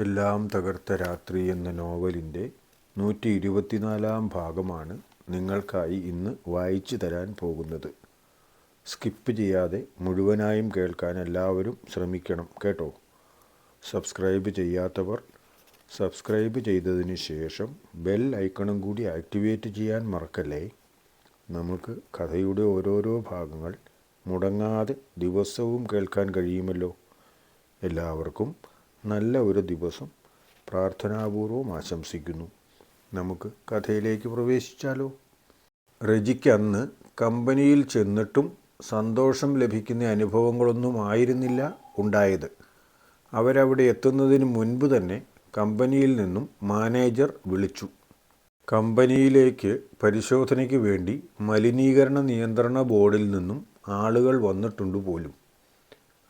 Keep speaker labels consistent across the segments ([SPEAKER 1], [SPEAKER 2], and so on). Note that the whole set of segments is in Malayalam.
[SPEAKER 1] എല്ലാം തകർത്ത രാത്രി എന്ന നോവലിന്റെ നൂറ്റി ഇരുപത്തിനാലാം ഭാഗമാണ് നിങ്ങൾക്കായി ഇന്ന് വായിച്ചു തരാൻ പോകുന്നത്. സ്കിപ്പ് ചെയ്യാതെ മുഴുവനായും കേൾക്കാൻ എല്ലാവരും ശ്രമിക്കണം കേട്ടോ. സബ്സ്ക്രൈബ് ചെയ്യാത്തവർ സബ്സ്ക്രൈബ് ചെയ്തതിന് ശേഷം ബെൽ ഐക്കണും കൂടി ആക്ടിവേറ്റ് ചെയ്യാൻ മറക്കല്ലേ? നമുക്ക് കഥയുടെ ഓരോരോ ഭാഗങ്ങൾ മുടങ്ങാതെ ദിവസവും കേൾക്കാൻ കഴിയുമല്ലോ? എല്ലാവർക്കും നല്ല ഒരു ദിവസം പ്രാർത്ഥനാപൂർവം ആശംസിക്കുന്നു. നമുക്ക് കഥയിലേക്ക് പ്രവേശിച്ചാലോ? രജിക്ക് അന്ന് കമ്പനിയിൽ ചെന്നിട്ടും സന്തോഷം ലഭിക്കുന്ന അനുഭവങ്ങളൊന്നും ആയിരുന്നില്ല ഉണ്ടായത്. അവരവിടെ എത്തുന്നതിന് മുൻപ് തന്നെ കമ്പനിയിൽ നിന്നും മാനേജർ വിളിച്ചു. കമ്പനിയിലേക്ക് പരിശോധനയ്ക്ക് വേണ്ടി മലിനീകരണ നിയന്ത്രണ ബോർഡിൽ നിന്നും ആളുകൾ വന്നിട്ടുണ്ട് പോലും.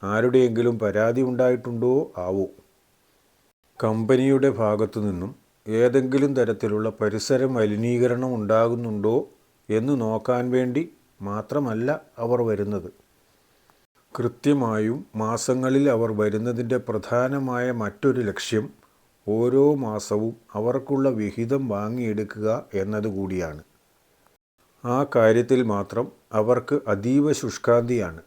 [SPEAKER 1] ആരുടെയെങ്കിലും പരാതി ഉണ്ടായിട്ടുണ്ടോ? ആവോ? കമ്പനിയുടെ ഭാഗത്തു നിന്നും ഏതെങ്കിലും തരത്തിലുള്ള പരിസര മലിനീകരണം ഉണ്ടാകുന്നുണ്ടോ എന്ന് നോക്കാൻ വേണ്ടി മാത്രമല്ല അവർ വരുന്നത്. കൃത്യമായും മാസങ്ങളിൽ അവർ വരുന്നതിന്റെ പ്രധാനമായ മറ്റൊരു ലക്ഷ്യം ഓരോ മാസവും അവർക്കുള്ള വിഹിതം വാങ്ങിയെടുക്കുക എന്നതുകൂടിയാണ്. ആ കാര്യത്തിൽ മാത്രം അവർക്ക് അതീവ ശുഷ്കാന്തിയാണ്.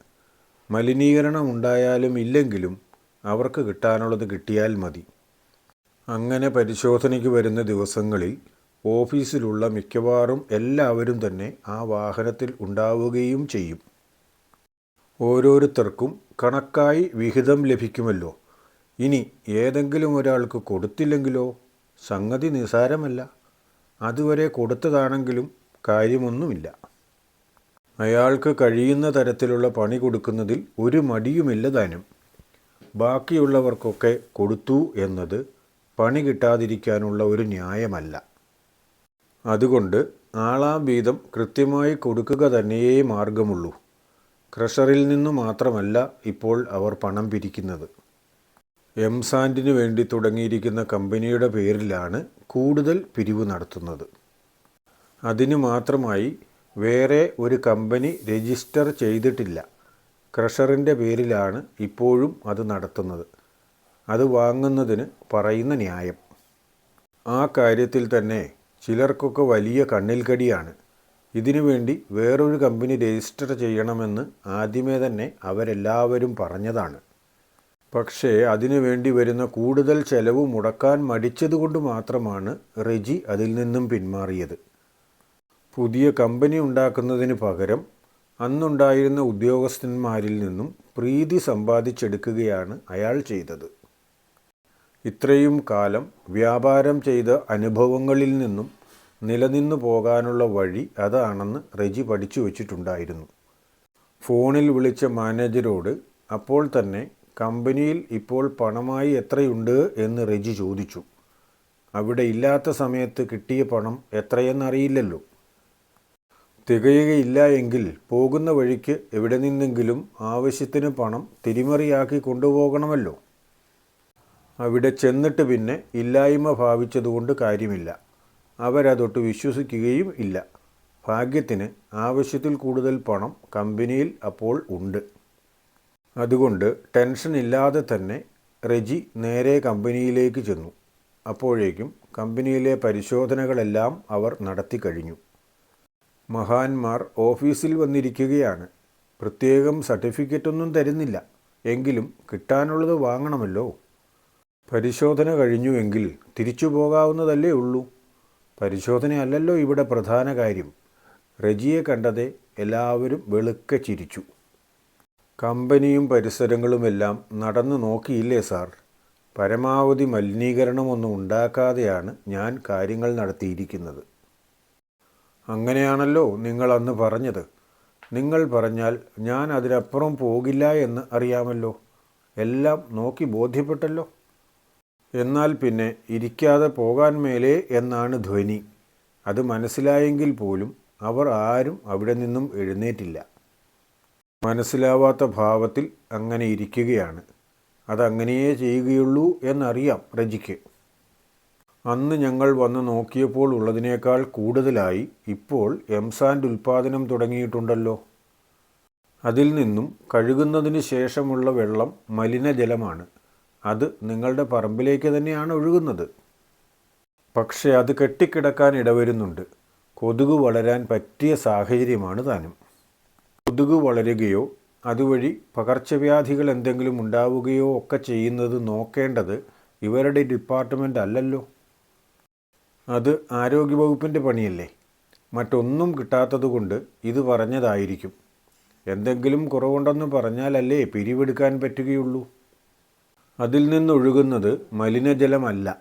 [SPEAKER 1] മലിനീകരണം ഉണ്ടായാലും ഇല്ലെങ്കിലും അവർക്ക് കിട്ടാനുള്ളത് കിട്ടിയാൽ മതി. അങ്ങനെ പരിശോധനയ്ക്ക് വരുന്ന ദിവസങ്ങളിൽ ഓഫീസിലുള്ള മിക്കവാറും എല്ലാവരും തന്നെ ആ വാഹനത്തിൽ ഉണ്ടാവുകയും ചെയ്യും. ഓരോരുത്തർക്കും കണക്കായി വിഹിതം ലഭിക്കുമല്ലോ. ഇനി ഏതെങ്കിലും ഒരാൾക്ക് കൊടുത്തില്ലെങ്കിലോ? സംഗതി നിസാരമല്ല അതുവരെ കൊടുത്തതാണെങ്കിലും കാര്യമൊന്നുമില്ല. അയാൾക്ക് കഴിയുന്ന തരത്തിലുള്ള പണി കൊടുക്കുന്നതിൽ ഒരു മടിയുമില്ല താനും. ബാക്കിയുള്ളവർക്കൊക്കെ കൊടുത്തു എന്നത് പണി കിട്ടാതിരിക്കാനുള്ള ഒരു ന്യായമല്ല. അതുകൊണ്ട് ആളാം വീതം കൃത്യമായി കൊടുക്കുക തന്നെയേ മാർഗമുള്ളൂ. ക്രഷറിൽ നിന്നു മാത്രമല്ല ഇപ്പോൾ അവർ പണം പിരിക്കുന്നത്. എം സാൻഡിന് വേണ്ടി തുടങ്ങിയിരിക്കുന്ന കമ്പനിയുടെ പേരിലാണ് കൂടുതൽ പിരിവ് നടത്തുന്നത്. അതിനു മാത്രമായി വേറെ ഒരു കമ്പനി രജിസ്റ്റർ ചെയ്തിട്ടില്ല. ക്രഷറിന്റെ പേരിലാണ് ഇപ്പോഴും അത് നടത്തുന്നത്. അത് വാങ്ങുന്നതിന് പറയുന്ന ന്യായം. ആ കാര്യത്തിൽ തന്നെ ചിലർക്കൊക്കെ വലിയ കണ്ണിൽ കടിയാണ് ഇതിനു വേണ്ടി വേറൊരു കമ്പനി രജിസ്റ്റർ ചെയ്യണമെന്ന് ആദ്യമേ തന്നെ അവരെല്ലാവരും പറഞ്ഞതാണ്. പക്ഷേ അതിനു വേണ്ടി വരുന്ന കൂടുതൽ ചെലവ് മുടക്കാൻ മടിച്ചതുകൊണ്ട് മാത്രമാണ് റെജി അതിൽ നിന്നും പിന്മാറിയത്. പുതിയ കമ്പനി ഉണ്ടാക്കുന്നതിന് പകരം അന്നുണ്ടായിരുന്ന ഉദ്യോഗസ്ഥന്മാരിൽ നിന്നും പ്രീതി സമ്പാദിച്ചെടുക്കുകയാണ് അയാൾ ചെയ്തത്. ഇത്രയും കാലം വ്യാപാരം ചെയ്ത അനുഭവങ്ങളിൽ നിന്നും നിലനിന്നു പോകാനുള്ള വഴി അതാണെന്ന് റെജി പഠിച്ചു വച്ചിട്ടുണ്ടായിരുന്നു. ഫോണിൽ വിളിച്ച മാനേജരോട് അപ്പോൾ തന്നെ കമ്പനിയിൽ ഇപ്പോൾ പണമായി എത്രയുണ്ട്? എന്ന് റെജി ചോദിച്ചു. അവിടെ ഇല്ലാത്ത സമയത്ത് കിട്ടിയ പണം എത്രയെന്നറിയില്ലല്ലോ. തികയുകയില്ല എങ്കിൽ പോകുന്ന വഴിക്ക് എവിടെ നിന്നെങ്കിലും ആവശ്യത്തിന് പണം തിരിമറിയാക്കി കൊണ്ടുപോകണമല്ലോ. അവിടെ ചെന്നിട്ട് പിന്നെ ഇല്ലായ്മ ഭാവിച്ചതുകൊണ്ട് കാര്യമില്ല. അവരതൊട്ട് വിശ്വസിക്കുകയും ഇല്ല. ഭാഗ്യത്തിന് ആവശ്യത്തിൽ കൂടുതൽ പണം കമ്പനിയിൽ അപ്പോൾ ഉണ്ട്. അതുകൊണ്ട് ടെൻഷൻ ഇല്ലാതെ തന്നെ റെജി നേരെ കമ്പനിയിലേക്ക് ചെന്നു. അപ്പോഴേക്കും കമ്പനിയിലെ പരിശോധനകളെല്ലാം അവർ നടത്തി കഴിഞ്ഞു. മഹാന്മാർ ഓഫീസിൽ വന്നിരിക്കുകയാണ്. പ്രത്യേകം സർട്ടിഫിക്കറ്റൊന്നും തരുന്നില്ല. എങ്കിലും കിട്ടാനുള്ളത് വാങ്ങണമല്ലോ. പരിശോധന കഴിഞ്ഞുവെങ്കിൽ തിരിച്ചു പോകാവുന്നതല്ലേ ഉള്ളൂ. പരിശോധനയല്ലല്ലോ ഇവിടെ പ്രധാന കാര്യം. റജിയെ കണ്ടതെ എല്ലാവരും വെളുക്ക ചിരിച്ചു. കമ്പനിയും പരിസരങ്ങളുമെല്ലാം നടന്നു നോക്കിയില്ലേ സാർ? പരമാവധി മലിനീകരണമൊന്നും ഉണ്ടാക്കാതെയാണ് ഞാൻ കാര്യങ്ങൾ നടത്തിയിരിക്കുന്നത്. അങ്ങനെയാണല്ലോ നിങ്ങൾ അന്ന് പറഞ്ഞത്. നിങ്ങൾ പറഞ്ഞാൽ ഞാൻ അതിനപ്പുറം പോകില്ല എന്ന് അറിയാമല്ലോ. എല്ലാം നോക്കി ബോധ്യപ്പെട്ടല്ലോ. എന്നാൽ പിന്നെ ഇരിക്കാതെ പോകാൻ മേലേ എന്നാണ് ധ്വനി. അത് മനസ്സിലായെങ്കിൽ പോലും അവർ ആരും അവിടെ നിന്നും എഴുന്നേറ്റില്ല. മനസ്സിലാവാത്ത ഭാവത്തിൽ അങ്ങനെ ഇരിക്കുകയാണ്. അതങ്ങനെയേ ചെയ്യുകയുള്ളൂ എന്നറിയാം റജിക്ക് അന്ന് ഞങ്ങൾ വന്ന് നോക്കിയപ്പോൾ ഉള്ളതിനേക്കാൾ കൂടുതലായി ഇപ്പോൾ എംസാൻഡ് ഉൽപ്പാദനം തുടങ്ങിയിട്ടുണ്ടല്ലോ. അതിൽ നിന്നും കഴുകുന്നതിന് ശേഷമുള്ള വെള്ളം മലിനജലമാണ്. അത് നിങ്ങളുടെ പറമ്പിലേക്ക് തന്നെയാണ് ഒഴുകുന്നത്. പക്ഷേ അത് കെട്ടിക്കിടക്കാൻ ഇടവരുന്നുണ്ട്. കൊതുക് വളരാൻ പറ്റിയ സാഹചര്യമാണ് താനും. കൊതുക് വളരുകയോ അതുവഴി പകർച്ചവ്യാധികൾ എന്തെങ്കിലും ഉണ്ടാവുകയോ ഒക്കെ ചെയ്യുന്നത് നോക്കേണ്ടത് ഇവരുടെ ഡിപ്പാർട്ട്മെന്റ് അല്ലല്ലോ. അത് ആരോഗ്യവകുപ്പിന്റെ പണിയല്ലേ? മറ്റൊന്നും കിട്ടാത്തതുകൊണ്ട് ഇത് പറഞ്ഞതായിരിക്കും. എന്തെങ്കിലും കുറവുണ്ടെന്ന് പറഞ്ഞാലല്ലേ പിരിവെടുക്കാൻ പറ്റുകയുള്ളൂ. അതിൽ നിന്നൊഴുകുന്നത് മലിനജലമല്ല.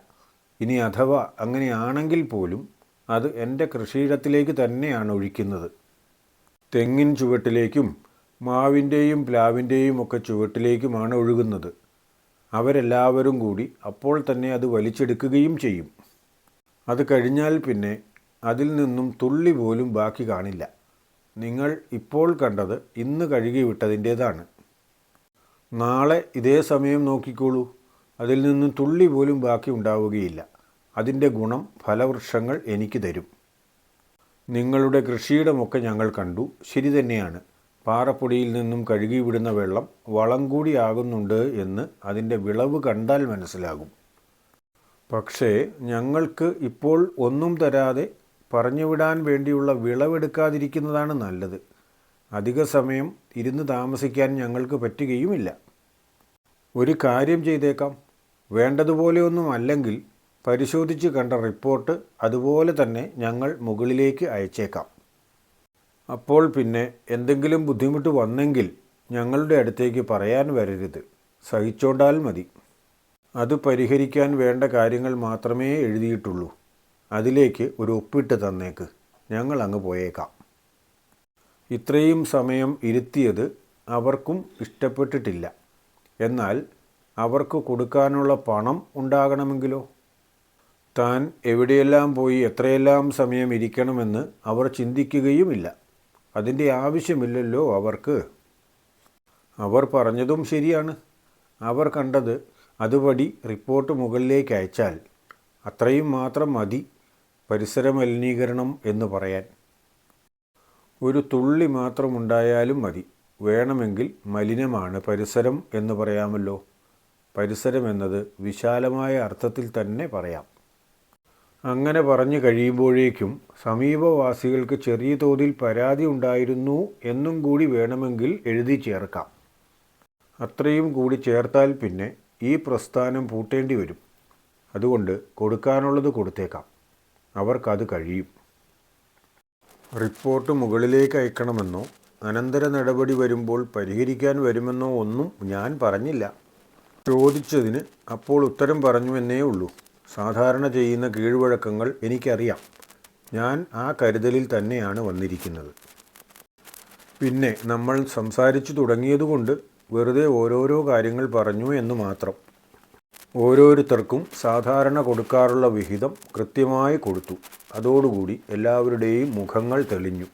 [SPEAKER 1] ഇനി അഥവാ അങ്ങനെയാണെങ്കിൽ പോലും അത് എന്റെ കൃഷിയിടത്തിലേക്ക് തന്നെയാണ് ഒഴിക്കുന്നത്. തെങ്ങിൻ ചുവട്ടിലേക്കും മാവിന്റെയും പ്ലാവിന്റെയും ഒക്കെ ചുവട്ടിലേക്കുമാണ് ഒഴുകുന്നത്. അവരെല്ലാവരും കൂടി അപ്പോൾ തന്നെ അത് വലിച്ചെടുക്കുകയും ചെയ്യും. അത് കഴിഞ്ഞാൽ പിന്നെ അതിൽ നിന്നും തുള്ളി പോലും ബാക്കി കാണില്ല. നിങ്ങൾ ഇപ്പോൾ കണ്ടത് ഇന്ന് കഴുകി വിട്ടതിന്റേതാണ് നാളെ ഇതേ സമയം നോക്കിക്കോളൂ. അതിൽ നിന്നും തുള്ളി പോലും ബാക്കി ഉണ്ടാവുകയില്ല. അതിന്റെ ഗുണം ഫലവൃക്ഷങ്ങൾ എനിക്ക് തരും. നിങ്ങളുടെ കൃഷിയിടമൊക്കെ ഞങ്ങൾ കണ്ടു. ശരി തന്നെയാണ്. പാറപ്പൊടിയിൽ നിന്നും കഴുകിവിടുന്ന വെള്ളം വളം കൂടിയാകുന്നുണ്ട് എന്ന് അതിന്റെ വിളവ് കണ്ടാൽ മനസ്സിലാകും. പക്ഷേ ഞങ്ങൾക്ക് ഇപ്പോൾ ഒന്നും തരാതെ പറഞ്ഞുവിടാൻ വേണ്ടിയുള്ള വിളവെടുക്കാതിരിക്കുന്നതാണ് നല്ലത്. അധിക സമയം ഇരുന്ന് താമസിക്കാൻ ഞങ്ങൾക്ക് പറ്റുകയുമില്ല. ഒരു കാര്യം ചെയ്തേക്കാം. വേണ്ടതുപോലെയൊന്നും അല്ലെങ്കിൽ പരിശോധിച്ച് കണ്ട റിപ്പോർട്ട് അതുപോലെ തന്നെ ഞങ്ങൾ മുകളിലേക്ക് അയച്ചേക്കാം. അപ്പോൾ പിന്നെ എന്തെങ്കിലും ബുദ്ധിമുട്ട് വന്നെങ്കിൽ ഞങ്ങളുടെ അടുത്തേക്ക് പറയാൻ വരരുത്. സഹിച്ചോണ്ടാൽ മതി. അത് പരിഹരിക്കാൻ വേണ്ട കാര്യങ്ങൾ മാത്രമേ എഴുതിയിട്ടുള്ളൂ. അതിലേക്ക് ഒരു ഒപ്പിട്ട് തന്നേക്ക്. ഞങ്ങൾ അങ്ങ് പോയേക്കാം. ഇത്രയും സമയം ഇരുത്തിയത് അവർക്കും ഇഷ്ടപ്പെട്ടിട്ടില്ല. എന്നാൽ അവർക്ക് കൊടുക്കാനുള്ള പണം ഉണ്ടാകണമെങ്കിലോ? താൻ എവിടെയെല്ലാം പോയി എത്രയെല്ലാം സമയം ഇരിക്കണമെന്ന് അവർ ചിന്തിക്കുകയുമില്ല. അതിന്റെ ആവശ്യമില്ലല്ലോ അവർക്ക്. അവർ പറഞ്ഞതും ശരിയാണ്. അവർ കണ്ടത് അതുപടി റിപ്പോർട്ട് മുകളിലേക്ക് അയച്ചാൽ അത്രയും മാത്രം മതി പരിസര മലിനീകരണം എന്ന് പറയാൻ. ഒരു തുള്ളി മാത്രമുണ്ടായാലും മതി. വേണമെങ്കിൽ മലിനമാണ് പരിസരം എന്ന് പറയാമല്ലോ. പരിസരം എന്നത് വിശാലമായ അർത്ഥത്തിൽ തന്നെ പറയാം. അങ്ങനെ പറഞ്ഞു കഴിയുമ്പോഴേക്കും സമീപവാസികൾക്ക് ചെറിയ തോതിൽ പരാതി ഉണ്ടായിരുന്നു എന്നും കൂടി വേണമെങ്കിൽ എഴുതി ചേർക്കാം. അത്രയും കൂടി ചേർത്താൽ പിന്നെ ഈ പ്രസ്ഥാനം പൂട്ടേണ്ടി വരും. അതുകൊണ്ട് കൊടുക്കാനുള്ളത് കൊടുത്തേക്കാം. അവർക്കത് കഴിയും. റിപ്പോർട്ട് മുകളിലേക്ക് അയക്കണമെന്നോ അനന്തര നടപടി വരുമ്പോൾ പരിഹരിക്കാൻ വരുമെന്നോ ഒന്നും ഞാൻ പറഞ്ഞില്ല. ചോദിച്ചതിന് അപ്പോൾ ഉത്തരം പറഞ്ഞു എന്നേ ഉള്ളൂ. സാധാരണ ചെയ്യുന്ന കീഴ്വഴക്കങ്ങൾ എനിക്കറിയാം. ഞാൻ ആ കരുതലിൽ തന്നെയാണ് വന്നിരിക്കുന്നത്. പിന്നെ നമ്മൾ സംസാരിച്ചു തുടങ്ങിയതുകൊണ്ട് വെറുതെ ഓരോരോ കാര്യങ്ങൾ പറഞ്ഞു എന്ന് മാത്രം. ഓരോരുത്തർക്കും സാധാരണ കൊടുക്കാറുള്ള വിഹിതം കൃത്യമായി കൊടുത്തു. അതോടുകൂടി എല്ലാവരുടെയും മുഖങ്ങൾ തെളിഞ്ഞു.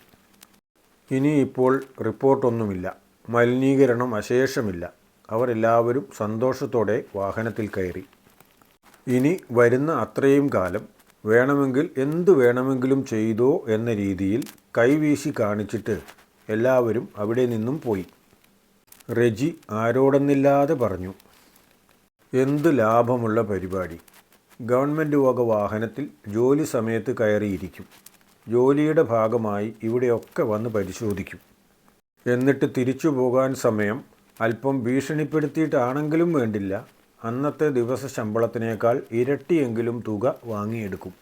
[SPEAKER 1] ഇനി ഇപ്പോൾ റിപ്പോർട്ടൊന്നുമില്ല. മലിനീകരണം അശേഷമില്ല. അവരെല്ലാവരും സന്തോഷത്തോടെ വാഹനത്തിൽ കയറി. ഇനി വരുന്ന അത്രയും കാലം വേണമെങ്കിൽ എന്തു വേണമെങ്കിലും ചെയ്തോ എന്ന രീതിയിൽ കൈവീശി കാണിച്ചിട്ട് എല്ലാവരും അവിടെ നിന്നും പോയി. റെജി ആരോടെന്നില്ലാതെ പറഞ്ഞു എന്ത് ലാഭമുള്ള പരിപാടി. ഗവൺമെന്റ് വക വാഹനത്തിൽ ജോലി സമയത്ത് കയറിയിരിക്കും. ജോലിയുടെ ഭാഗമായി ഇവിടെയൊക്കെ വന്ന് പരിശോധിക്കും. എന്നിട്ട് തിരിച്ചു പോകാൻ സമയം അല്പം ഭീഷണിപ്പെടുത്തിയിട്ടാണെങ്കിലും വേണ്ടില്ല. അന്നത്തെ ദിവസ ശമ്പളത്തിനേക്കാൾ ഇരട്ടിയെങ്കിലും തുക വാങ്ങിയെടുക്കും.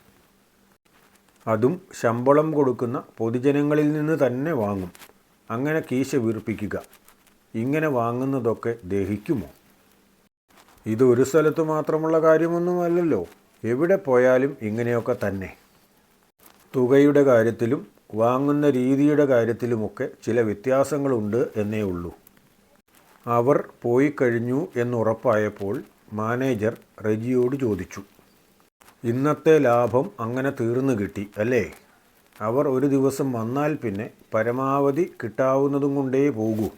[SPEAKER 1] അതും ശമ്പളം കൊടുക്കുന്ന പൊതുജനങ്ങളിൽ നിന്ന് തന്നെ വാങ്ങും. അങ്ങനെ കീശ വീർപ്പിക്കുക. ഇങ്ങനെ വാങ്ങുന്നതൊക്കെ ദഹിക്കുമോ? ഇത് ഒരു സ്ഥലത്ത് മാത്രമുള്ള കാര്യമൊന്നുമല്ലല്ലോ. എവിടെ പോയാലും ഇങ്ങനെയൊക്കെ തന്നെ. തുകയുടെ കാര്യത്തിലും വാങ്ങുന്ന രീതിയുടെ കാര്യത്തിലുമൊക്കെ ചില വ്യത്യാസങ്ങളുണ്ട് എന്നേ ഉള്ളൂ. അവർ പോയി കഴിഞ്ഞു എന്നുറപ്പായപ്പോൾ മാനേജർ റെജിയോട് ചോദിച്ചു ഇന്നത്തെ ലാഭം അങ്ങനെ തീർന്നു കിട്ടി അല്ലേ? അവർ ഒരു ദിവസം വന്നാൽ പിന്നെ പരമാവധി കിട്ടാവുന്നതും കൊണ്ടേ പോകൂ.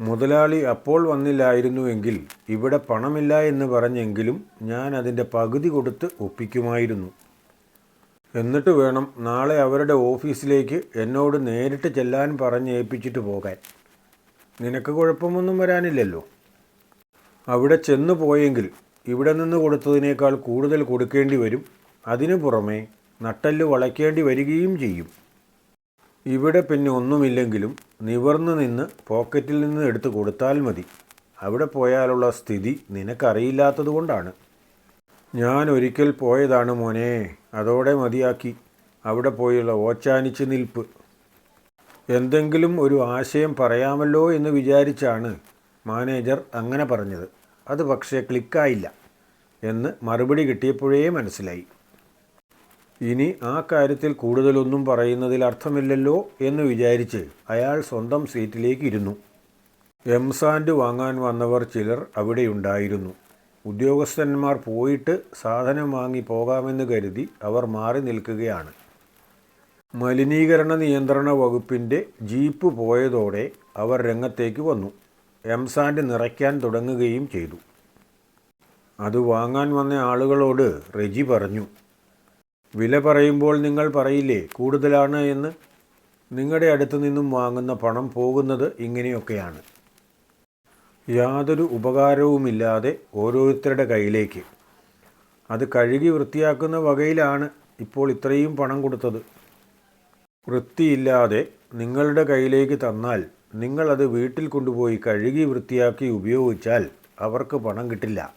[SPEAKER 1] മുതലാളി അപ്പോൾ വന്നില്ലായിരുന്നുവെങ്കിൽ ഇവിടെ പണമില്ല എന്ന് പറഞ്ഞെങ്കിലും ഞാൻ അതിന്റെ പകുതി കൊടുത്ത് ഒപ്പിക്കുമായിരുന്നു. എന്നിട്ട് വേണം നാളെ അവരുടെ ഓഫീസിലേക്ക് എന്നോട് നേരിട്ട് ചെല്ലാൻ പറഞ്ഞേൽപ്പിച്ചിട്ട് പോകാൻ. നിനക്ക് കുഴപ്പമൊന്നും വരാനില്ലല്ലോ. അവിടെ ചെന്നു പോയെങ്കിൽ ഇവിടെ നിന്ന് കൊടുത്തതിനേക്കാൾ കൂടുതൽ കൊടുക്കേണ്ടി വരും. അതിനു പുറമെ നട്ടൽ വളയ്ക്കേണ്ടി വരികയും ചെയ്യും. ഇവിടെ പിന്നെ ഒന്നുമില്ലെങ്കിലും നിവർന്നു നിന്ന് പോക്കറ്റിൽ നിന്ന് എടുത്ത് കൊടുത്താൽ മതി. അവിടെ പോയാലുള്ള സ്ഥിതി നിനക്കറിയില്ലാത്തത് കൊണ്ടാണ് ഞാൻ ഒരിക്കൽ പോയതാണ് മോനെ. അതോടെ മതിയാക്കി. അവിടെ പോയുള്ള ഓച്ചാനിച്ച് നിൽപ്പ്. എന്തെങ്കിലും ഒരു ആശയം പറയാമല്ലോ എന്ന് വിചാരിച്ചാണ് മാനേജർ അങ്ങനെ പറഞ്ഞത്. അത് പക്ഷേ ക്ലിക്കായില്ല എന്ന് മറുപടി കിട്ടിയപ്പോഴേ മനസ്സിലായി. ഇനി ആ കാര്യത്തിൽ കൂടുതലൊന്നും പറയുന്നതിൽ അർത്ഥമില്ലല്ലോ എന്ന് വിചാരിച്ച് അയാൾ സ്വന്തം സീറ്റിലേക്ക് ഇരുന്നു. എംസാൻഡ് വാങ്ങാൻ വന്നവർ ചിലർ അവിടെയുണ്ടായിരുന്നു. ഉദ്യോഗസ്ഥന്മാർ പോയിട്ട് സാധനം വാങ്ങി പോകാമെന്ന് കരുതി അവർ മാറി നിൽക്കുകയാണ്. മലിനീകരണ നിയന്ത്രണ വകുപ്പിന്റെ ജീപ്പ് പോയതോടെ അവർ രംഗത്തേക്ക് വന്നു. എംസാൻഡ് നിറയ്ക്കാൻ തുടങ്ങുകയും ചെയ്തു. അത് വാങ്ങാൻ വന്ന ആളുകളോട് റെജി പറഞ്ഞു. വില പറയുമ്പോൾ നിങ്ങൾ പറയില്ലേ കൂടുതലാണ് എന്ന്? നിങ്ങളുടെ അടുത്ത് നിന്നും വാങ്ങുന്ന പണം പോകുന്നത് ഇങ്ങനെയൊക്കെയാണ്. യാതൊരു ഉപകാരവുമില്ലാതെ ഓരോരുത്തരുടെ കയ്യിലേക്ക്. അത് കഴുകി വൃത്തിയാക്കുന്ന വകയിലാണ് ഇപ്പോൾ ഇത്രയും പണം കൊടുത്തത്. വൃത്തിയില്ലാതെ നിങ്ങളുടെ കയ്യിലേക്ക് തന്നാൽ നിങ്ങളത് വീട്ടിൽ കൊണ്ടുപോയി കഴുകി വൃത്തിയാക്കി ഉപയോഗിച്ചാൽ അവർക്ക് പണം കിട്ടില്ല.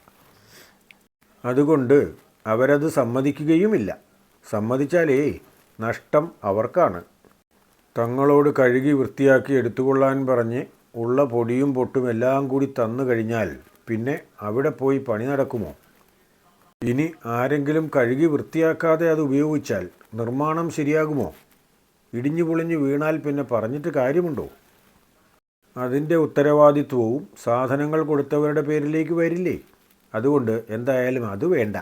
[SPEAKER 1] അതുകൊണ്ട് അവരത് സമ്മതിക്കുകയുമില്ല. സമ്മതിച്ചാലേ നഷ്ടം അവർക്കാണ്. തങ്ങളോട് കഴുകി വൃത്തിയാക്കി എടുത്തുകൊള്ളാൻ പറഞ്ഞ് ഉള്ള പൊടിയും പൊട്ടും എല്ലാം കൂടി തന്നു കഴിഞ്ഞാൽ പിന്നെ അവിടെ പോയി പണി നടക്കുമോ? ഇനി ആരെങ്കിലും കഴുകി വൃത്തിയാക്കാതെ അത് ഉപയോഗിച്ചാൽ നിർമ്മാണം ശരിയാകുമോ? ഇടിഞ്ഞു പൊളിഞ്ഞു വീണാൽ പിന്നെ പറഞ്ഞിട്ട് കാര്യമുണ്ടോ? അതിന്റെ ഉത്തരവാദിത്വവും സാധനങ്ങൾ കൊടുത്തവരുടെ പേരിലേക്ക് വരില്ലേ? അതുകൊണ്ട് എന്തായാലും അത് വേണ്ട.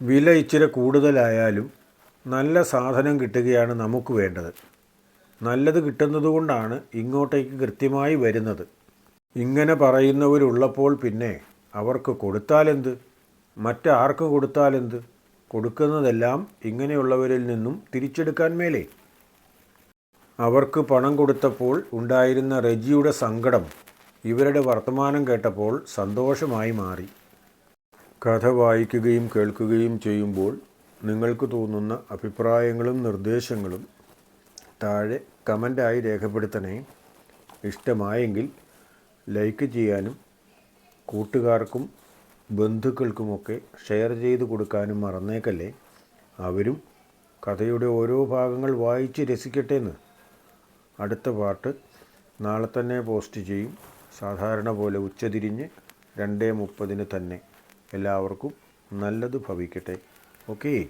[SPEAKER 1] വില ഇച്ചിരി കൂടുതലായാലും നല്ല സാധനം കിട്ടുകയാണ് നമുക്ക് വേണ്ടത്. നല്ലത് കിട്ടുന്നതുകൊണ്ടാണ് ഇങ്ങോട്ടേക്ക് കൃത്യമായി വരുന്നത്. ഇങ്ങനെ പറയുന്നവരുള്ളപ്പോൾ പിന്നെ അവർക്ക് കൊടുത്താലെന്ത്? മറ്റാർക്ക് കൊടുത്താലെന്ത്? കൊടുക്കുന്നതെല്ലാം ഇങ്ങനെയുള്ളവരിൽ നിന്നും തിരിച്ചെടുക്കാൻ മേലേ. അവർക്ക് പണം കൊടുത്തപ്പോൾ ഉണ്ടായിരുന്ന റെജിയുടെ സങ്കടം ഇവരുടെ വർത്തമാനം കേട്ടപ്പോൾ സന്തോഷമായി മാറി. കഥ വായിക്കുകയും കേൾക്കുകയും ചെയ്യുമ്പോൾ നിങ്ങൾക്ക് തോന്നുന്ന അഭിപ്രായങ്ങളും നിർദ്ദേശങ്ങളും താഴെ കമന്റായി രേഖപ്പെടുത്തണേ. ഇഷ്ടമായെങ്കിൽ ലൈക്ക് ചെയ്യാനും കൂട്ടുകാർക്കും ബന്ധുക്കൾക്കുമൊക്കെ ഷെയർ ചെയ്ത് കൊടുക്കാനും മറന്നേക്കല്ലേ. അവരും കഥയുടെ ഓരോ ഭാഗങ്ങൾ വായിച്ച് രസിക്കട്ടെ എന്ന് അടുത്ത പാർട്ട് നാളെ തന്നെ പോസ്റ്റ് ചെയ്യും. സാധാരണ പോലെ ഉച്ചതിരിഞ്ഞ് രണ്ടേ മുപ്പതിന് തന്നെ. എല്ലാവർക്കും നല്ലത് ഭവിക്കട്ടെ. ഓക്കേ.